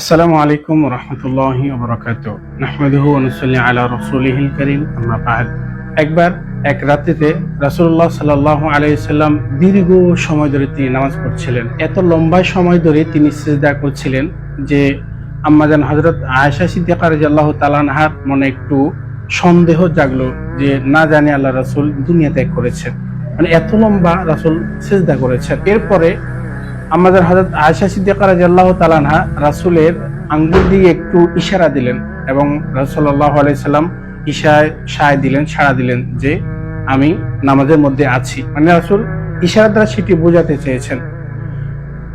আসসালামু আলাইকুম রহমতুল্লাহি ওবরাকাত নাহমাদুহু অনুসল্লি আলা রসুলিহিল করিম, আম্মা বাদ। একবার এক রাত্রিতে রাসূলুল্লাহ সাল্লাল্লাহু আলাইহি সাল্লাম দীর্ঘ সময় ধরে তিনি নামাজ পড়ছিলেন। এত লম্বা সময় ধরে তিনি সিজদা করছিলেন যে আম্মাজান হযরত আয়েশা সিদ্দিকা রাদিয়াল্লাহু তাআলা আনহার মনে একটু সন্দেহ জাগলো যে না জানি আল্লাহ রাসূল দুনিয়া ত্যাগ করেছেন। মানে এত লম্বা রাসূল সিজদা করেছেন। এরপরে আমাদের হজরত আয়সা সিদ্দিকা রাদিয়াল্লাহু তাআলা আনহা রাসূলের আঙ্গুল দিয়ে একটু ইশারা দিলেন এবং রাসূলুল্লাহ আলাইহি সাল্লাম ইশারায় সায় দিলেন, সাড়া দিলেন যে আমি নামাজের মধ্যে আছি। মানে রাসূল ইশারা দ্বারা সেটি বোঝাতে চেয়েছেন।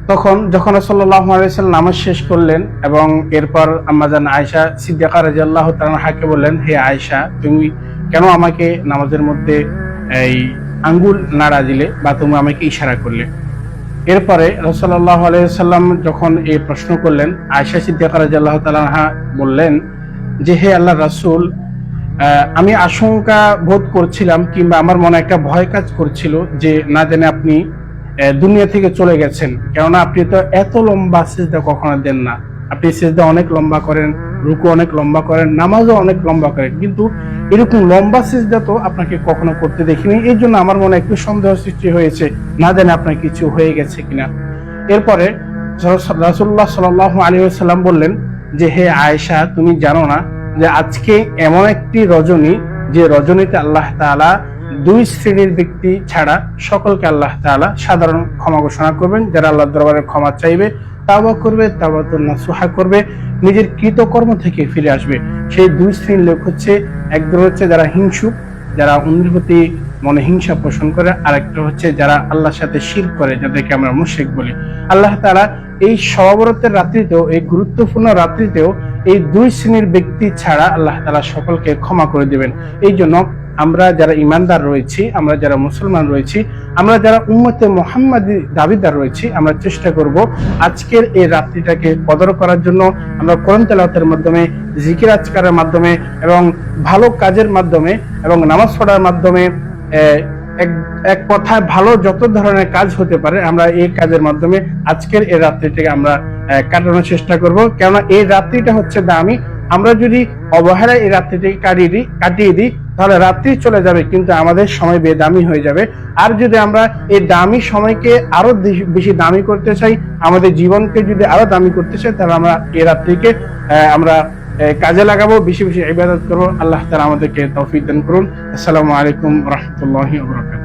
তখন যখন রাসূলুল্লাহ আলাইহি সাল্লাম নামাজ শেষ করলেন এবং এরপর আম্মাজান আয়েশা সিদ্দিকা রাদিয়াল্লাহু তাআলা আনহাকে বললেন, হে আয়েশা, তুমি কেন আমাকে নামাজের মধ্যে এই আঙ্গুল নাড়া দিলে বা তুমি আমাকে ইশারা করলে? এরপরে রসল্লাহ আলাইসাল্লাম যখন এই প্রশ্ন করলেন আয়সা সিদ্দিকা রাজিয়াল্লাহ তালাহা বললেন যে, হে আল্লাহ রাসূল আমি আশঙ্কা বোধ করছিলাম কিংবা আমার মনে একটা ভয় কাজ করছিল যে, না জানে আপনি দুনিয়া থেকে চলে গেছেন। কেননা আপনি তো এত লম্বা সিজদা কখনো দেন না। আপনি সিজদা অনেক লম্বা করেন রুকু অনেক লম্বা করেন, নামাজও অনেক লম্বা করেন, কিন্তু এরকম লম্বা সিজদা তো আপনাকে কখনো করতে দেখিনি। এই জন্য আমার মনে একটু সন্দেহ সৃষ্টি হয়েছে, না জানি আপনার কিছু হয়ে গেছে কিনা। এরপরে রাসুল্লাহ সাল আলী সাল্লাম বললেন যে, হে আয়েশা, তুমি জানো না যে আজকে এমন একটি রজনী, যে রজনীতে আল্লাহ তাআলা দুই শ্রেণির ব্যক্তি ছাড়া সকলকে আল্লাহ তাআলা সাধারণ ক্ষমা ঘোষণা করবেন। যারা আল্লাহ দরবারে ক্ষমা চাইবে, তাওবা করবে তাওবাতুল্লাহ সুহা করবে, নিজের কৃতকর্ম থেকে ফিরে আসবে। সেই দুই শ্রেণির লোক হচ্ছে একদল হচ্ছে যারা হিংসুক যারা অন্যের প্রতি মনে হিংসা পোষণ করে আর একটা হচ্ছে যারা আল্লাহর সাথে শির করে, যাদেরকে আমরা মুশেক বলি। আল্লাহ তারা এই সবাবরতের রাত্রিতেও, এই গুরুত্বপূর্ণ রাত্রিতেও এই দুই শ্রেণির ব্যক্তি ছাড়া আল্লাহ তালা সকলকে ক্ষমা করে দিবেন। এই জন্য আমরা যারা ইমানদার রয়েছি, আমরা যারা মুসলমান রয়েছি, আমরা যারা উম্মতে মোহাম্মদী দাবিদার রয়েছি, আমরা চেষ্টা করব আজকের এই রাত্রিটাকে কদর করার জন্য। আমরা কোরআন তেলাওয়াতের মাধ্যমে, জিকির আজকারের মাধ্যমে এবং ভালো কাজের মাধ্যমে এবং নামাজ পড়ার মাধ্যমে এক এক কথায় ভালো যত ধরনের কাজ হতে পারে, আমরা এই কাজের মাধ্যমে আজকের এই রাত্রিটাকে আমরা কাটানোর চেষ্টা করব। কেননা এই রাত্রিটা হচ্ছে দামি। আমরা যদি অবহেলায় এই রাত্রিটাকে কাটিয়ে দিই কাটিয়ে দিই তাহলে রাত্রি চলে যাবে, কিন্তু আমাদের সময় বেদামি হয়ে যাবে। আর যদি আমরা এই দামি সময়কে আরও বেশি- দামি করতে চাই, আমাদের জীবনকে যদি আরও দামি করতে চাই, তাহলে আমরা এই রাত্রিকে আমরা কাজে লাগাবো, বেশি বেশি ইবাদত করব। আল্লাহ তালা আমাদেরকে তৌফিক দান করুন। আসসালামু আলাইকুম রহমতুল্লাহ